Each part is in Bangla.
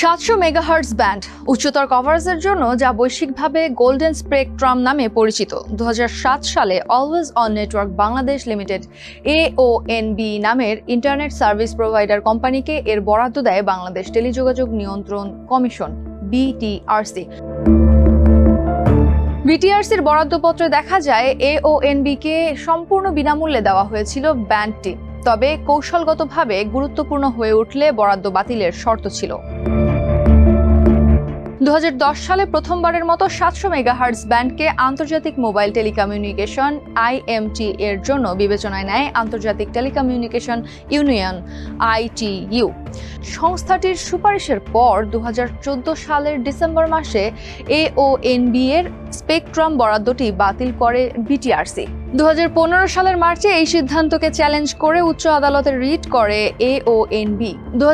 সাতশো মেগাহার্টস ব্যান্ড উচ্চতর কভারেজের জন্য যা বৈশ্বিকভাবে গোল্ডেন স্পেকট্রাম নামে পরিচিত। দু হাজার সাত সালে always on network Bangladesh limited, A O B নামের ইন্টারনেট সার্ভিস প্রোভাইডার কোম্পানিকে এর বরাদ্দ দেয় বাংলাদেশ টেলিযোগাযোগ নিয়ন্ত্রণ কমিশন বিটিআরসি বিটিআরসির বরাদ্দপত্রে দেখা যায়, এ ও কে সম্পূর্ণ বিনামূল্যে দেওয়া হয়েছিল ব্যান্ডটি। তবে কৌশলগতভাবে গুরুত্বপূর্ণ হয়ে উঠলে বরাদ্দ বাতিলের শর্ত ছিল। দু হাজার দশ সালে প্রথমবারের মতো সাতশো মেগাহার্টস ব্যান্ডকে আন্তর্জাতিক মোবাইল টেলিকমিউনিকেশন আইএমটি এর জন্য বিবেচনায় নেয় আন্তর্জাতিক টেলিকমিউনিকেশন ইউনিয়ন আইটিইউ সংস্থাটির সুপারিশের পর দু হাজার চোদ্দ সালের ডিসেম্বর মাসে এ ও এনবি এর স্পেকট্রাম বরাদ্দটি বাতিল করে বিটিআরসি দু হাজার পনেরো সালের মার্চে এই সিদ্ধান্তকে চ্যালেঞ্জ করে উচ্চ আদালতে রিট করে এ ও এনবি দু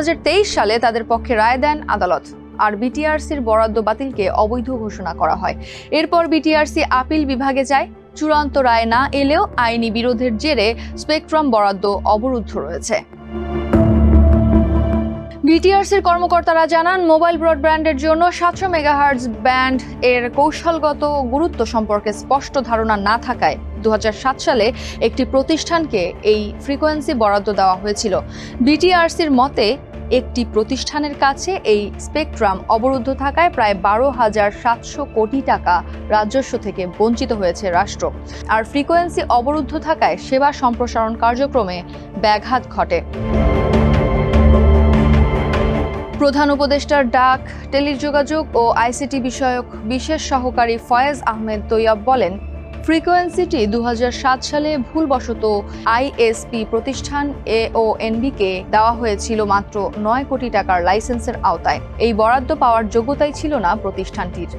সালে তাদের পক্ষে রায় দেন আদালত। আর বিটিআরসির বরাদ্দ বাতিলকে অবৈধ ঘোষণা করা হয়। এরপর বিটিআরসি আপিল বিভাগে যায়। চূড়ান্ত রায় না এলেও আইনি বিরোধের জেরে স্পেকট্রাম বরাদ্দ অবরুদ্ধ রয়েছে। বিটিআরসির কর্মকর্তারা জানান, মোবাইল ব্রডব্যান্ডের জন্য সাতশো মেগাহার্জ ব্যান্ড এর কৌশলগত গুরুত্ব সম্পর্কে স্পষ্ট ধারণা না থাকায় দু হাজার সাত সালে একটি প্রতিষ্ঠানকে এই ফ্রিকোয়েন্সি বরাদ্দ দেওয়া হয়েছিল। বিটিআরসির মতে একটি প্রতিষ্ঠানের কাছে এই স্পেকট্রাম অবরুদ্ধ থাকায় প্রায় বারো হাজার সাতশো কোটি টাকা রাজস্ব থেকে বঞ্চিত হয়েছে রাষ্ট্র। আর ফ্রিকোয়েন্সি অবরুদ্ধ থাকায় সেবা সম্প্রসারণ কার্যক্রমে ব্যাঘাত ঘটে। প্রধান উপদেষ্টার ডাক, টেলিযোগাযোগ ও আইসিটি বিষয়ক বিশেষ সহকারী ফয়েজ আহমেদ তৈয়ব বলেন ফ্রিকোয়েন্সিটি দু হাজার সাত সালে ভুলবশত আইএসপি প্রতিষ্ঠান এ ও এনবিকে দেওয়া হয়েছিল মাত্র নয় কোটি টাকার লাইসেন্সের আওতায়। এই বরাদ্দ পাওয়ার যোগ্যতাই ছিল না প্রতিষ্ঠানটির।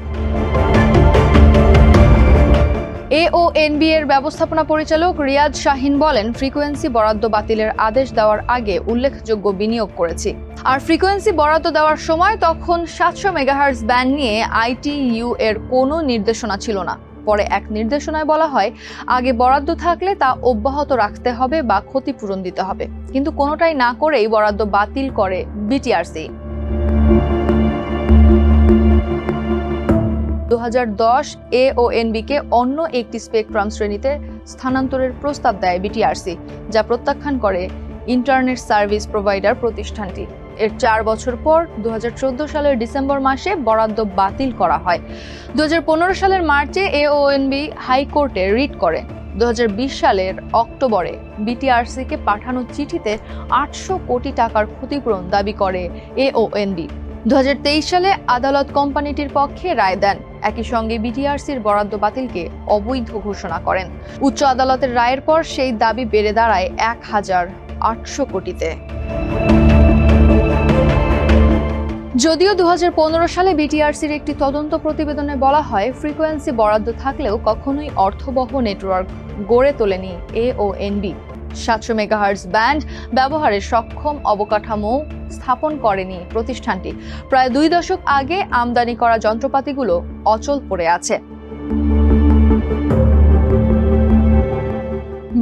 এ ও এনবি এর ব্যবস্থাপনা পরিচালক রিয়াজ শাহিন বলেন, ফ্রিকোয়েন্সি বরাদ্দ বাতিলের আদেশ দেওয়ার আগে উল্লেখযোগ্য বিনিয়োগ করেছি। আর ফ্রিকোয়েন্সি বরাদ্দ দেওয়ার সময় তখন সাতশো মেগাহার্স ব্যান্ড নিয়ে আইটিইউ এর কোনো নির্দেশনা ছিল না। পরে এক নির্দেশনায় বলা হয়, আগে বরাদ্দ থাকলে তা অব্যাহত রাখতে হবে বা ক্ষতিপূরণ দিতে হবে। কিন্তু কোনোটাই না করেই বরাদ্দ বাতিল করে বিটিআরসি। দু হাজার দশ এ ও এনবিকে অন্য একটি স্পেকট্রাম শ্রেণীতে স্থানান্তরের প্রস্তাব দেয় বিটিআরসি, যা প্রত্যাখ্যান করে ইন্টারনেট সার্ভিস প্রোভাইডার প্রতিষ্ঠানটি। এর চার বছর পর দু হাজার চোদ্দ সালের ডিসেম্বর মাসে বরাদ্দ বাতিল করা হয়। দু হাজার পনেরো সালের মার্চে এওএনবি হাইকোর্টে রিট করে। দু হাজার বিশ সালের অক্টোবরে বিটিআরসিকে পাঠানো চিঠিতে আটশো কোটি টাকার ক্ষতিপূরণ দাবি করে এওএনবি দু হাজার তেইশ সালে আদালত কোম্পানিটির পক্ষে রায় দেন। একই সঙ্গে বিটিআরসির বরাদ্দ বাতিলকে অবৈধ ঘোষণা করেন। উচ্চ আদালতের রায়ের পর সেই দাবি বেড়ে দাঁড়ায় এক হাজার আটশো কোটিতে। যদিও দু হাজার পনেরো সালে বিটিআরসির একটি তদন্ত প্রতিবেদনে বলা হয়, ফ্রিকোয়েন্সি বরাদ্দ থাকলেও কখনোই অর্থবহ নেটওয়ার্ক গড়ে তোলেনি এ ও এনবি সাতশো মেগাহার্স ব্যান্ড ব্যবহারে সক্ষম অবকাঠামো স্থাপন করেনি প্রতিষ্ঠানটি। প্রায় দুই দশক আগে আমদানি করা যন্ত্রপাতিগুলো অচল পড়ে আছে।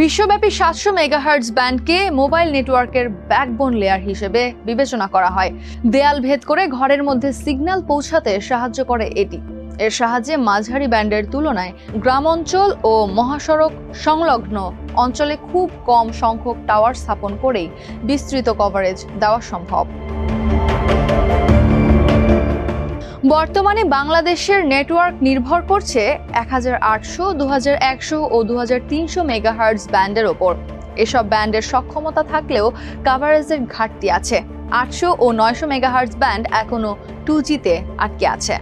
বিশ্বব্যাপী সাতশো মেগাহার্টস ব্যান্ডকে মোবাইল নেটওয়ার্কের ব্যাকবোন লেয়ার হিসেবে বিবেচনা করা হয়। দেয়াল ভেদ করে ঘরের মধ্যে সিগন্যাল পৌঁছাতে সাহায্য করে এটি। এর সাহায্যে মাঝারি ব্যান্ডের তুলনায় গ্রাম অঞ্চল ও মহাসড়ক সংলগ্ন অঞ্চলে খুব কম সংখ্যক টাওয়ার স্থাপন করেই বিস্তৃত কভারেজ দেওয়া সম্ভব। বর্তমানে বাংলাদেশের নেটওয়ার্ক নির্ভর করছে এক হাজার আটশো দু হাজার একশো ও দু হাজার তিনশো মেগাহার্টস ব্যান্ডের ওপর। এসব ব্যান্ডের সক্ষমতা থাকলেও কাভারেজের ঘাটতি আছে। আটশো ও নয়শো মেগাহার্টস ব্যান্ড এখনও টু জিতে আটকে আছে।